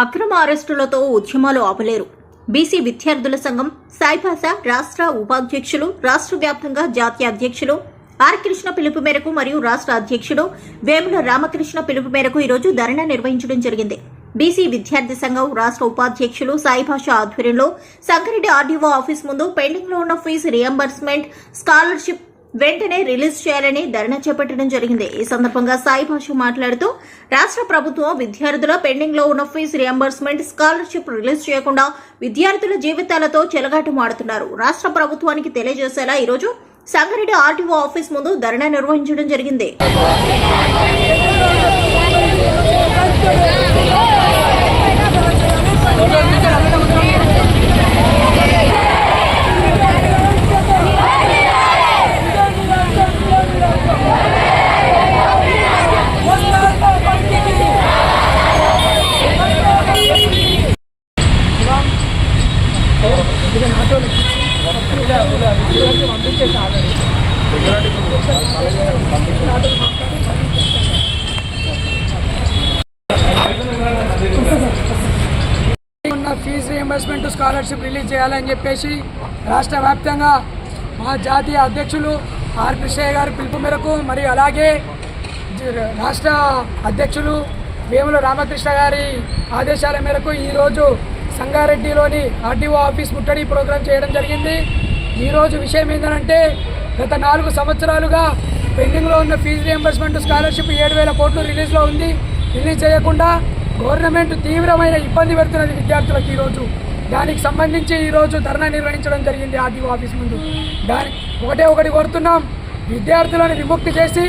అక్రమ అరెస్టులతో ఉద్యమాలు ఆపలేరు. బీసీ విద్యార్థుల సంఘం సాయిభాష రాష్ట్ర ఉపాధ్యక్షులు రాష్ట్ర వ్యాప్తంగా జాతీయ అధ్యక్షులు ఆర్ కృష్ణ పిలుపు మేరకు మరియు రాష్ట్ర అధ్యక్షుడు వేముల రామకృష్ణ పిలుపు మేరకు ఈరోజు ధర్నా నిర్వహించడం జరిగింది. బీసీ విద్యార్థి సంఘం రాష్ట్ర ఉపాధ్యక్షులు సాయిభాష ఆధ్వర్యంలో సంగారెడ్డి ఆర్డీఓ ఆఫీస్ ముందు పెండింగ్లో ఉన్న ఫీజు రియంబర్స్మెంట్ స్కాలర్షిప్ వెంటనే రిలీజ్ చేయాలని ధర్నా చేపట్టడం జరిగింది. ఈ సందర్భంగా సాయి భాష మాట్లాడుతూ రాష్ట్ర ప్రభుత్వం విద్యార్థుల పెండింగ్లో ఉన్న ఫీజు రియంబర్స్మెంట్ స్కాలర్షిప్ రిలీజ్ చేయకుండా విద్యార్థుల జీవితాలతో చెలగాటమాడుతున్నారు. రాష్ట్ర ప్రభుత్వానికి తెలియజేసేలా ఈరోజు సంగారెడ్డి ఆర్టీఓ ఆఫీస్ ముందు ధర్నా నిర్వహించడం జరిగింది. ఉన్న ఫీజు రియంబర్స్మెంట్ స్కాలర్షిప్ రిలీజ్ చేయాలని చెప్పేసి రాష్ట్ర వ్యాప్తంగా మా జాతీయ అధ్యక్షులు ఆర్ కృష్ణయ్య గారి పిలుపు మేరకు మరియు అలాగే రాష్ట్ర అధ్యక్షులు వేముల రామకృష్ణ గారి ఆదేశాల మేరకు ఈరోజు సంగారెడ్డిలోని ఆర్టీఓ ఆఫీస్ ముట్టడి ప్రోగ్రాం చేయడం జరిగింది. ఈరోజు విషయం ఏంటంటే గత నాలుగు సంవత్సరాలుగా పెండింగ్లో ఉన్న ఫీజు రియంబర్స్మెంట్ స్కాలర్షిప్ ఏడు వేల కోట్లు రిలీజ్లో ఉంది. రిలీజ్ చేయకుండా గవర్నమెంట్ తీవ్రమైన ఇబ్బంది పెడుతున్నది విద్యార్థులకు ఈరోజు దానికి సంబంధించి ఈరోజు ధర్నా నిర్వహించడం జరిగింది ఆర్టీఓ ఆఫీస్ ముందు. దాని ఒకటే ఒకటి కోరుతున్నాం. విద్యార్థులను విముక్తి చేసి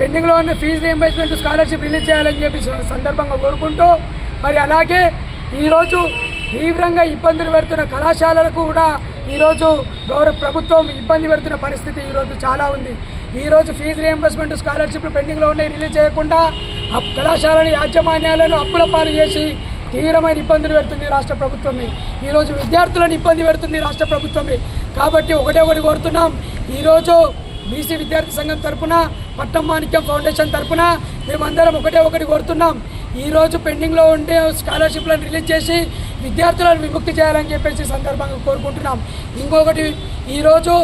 పెండింగ్లో ఉన్న ఫీజు రియంబర్స్మెంట్ స్కాలర్షిప్ రిలీజ్ చేయాలని చెప్పి సందర్భంగా కోరుకుంటూ మరి అలాగే ఈరోజు తీవ్రంగా ఇబ్బందులు పెడుతున్న కళాశాలలకు కూడా ఈరోజు గౌరవ ప్రభుత్వం ఇబ్బంది పెడుతున్న పరిస్థితి ఈరోజు చాలా ఉంది. ఈరోజు ఫీజు రియంబర్స్మెంట్ స్కాలర్షిప్ పెండింగ్లో ఉన్నాయి. రిలీజ్ చేయకుండా ఆ కళాశాలని యాజమాన్యాలను అప్పుల పాలు చేసి తీవ్రమైన ఇబ్బందులు పెడుతుంది రాష్ట్ర ప్రభుత్వమే. ఈరోజు విద్యార్థులను ఇబ్బంది పెడుతుంది రాష్ట్ర ప్రభుత్వమే. కాబట్టి ఒకటే ఒకటి కోరుతున్నాం. ఈరోజు బీసీ విద్యార్థి సంఘం తరపున పట్టం మాణిక్యం ఫౌండేషన్ తరపున మేమందరం ఒకటే ఒకటి కోరుతున్నాం. ఈరోజు పెండింగ్లో ఉండే స్కాలర్షిప్లను రిలీజ్ చేసి విద్యార్థులను విముక్తి చేయాలని చెప్పేసి సందర్భంగా కోరుకుంటున్నాం. ఇంకొకటి ఈరోజు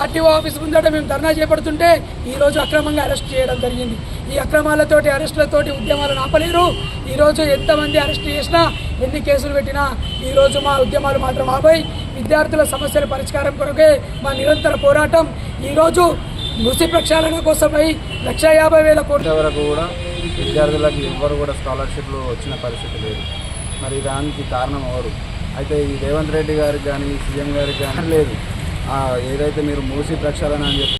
ఆర్టీఓ ఆఫీస్ ముందట మేము ధర్నా చేపడుతుంటే ఈరోజు అక్రమంగా అరెస్ట్ చేయడం జరిగింది. ఈ అక్రమాలతోటి అరెస్టులతోటి ఉద్యమాలను ఆపలేరు. ఈరోజు ఎంతమంది అరెస్ట్ చేసినా ఎన్ని కేసులు పెట్టినా ఈరోజు మా ఉద్యమాలు మాత్రం ఆపై విద్యార్థుల సమస్యల పరిష్కారం కొరకే మా నిరంతర పోరాటం. ఈరోజు మృతి ప్రక్షాళన కోసమై లక్ష యాభై వేల కోట్ల వరకు కూడా విద్యార్థులకు ఎవ్వరు కూడా స్కాలర్షిప్లు వచ్చిన పరిస్థితి లేదు. మరి దానికి కారణం ఎవరు? అయితే ఈ రేవంత్ రెడ్డి గారికి కానీ సీఎం గారికి కానీ లేదు. ఏదైతే మీరు మూసి ప్రక్షాళన అని చెప్పి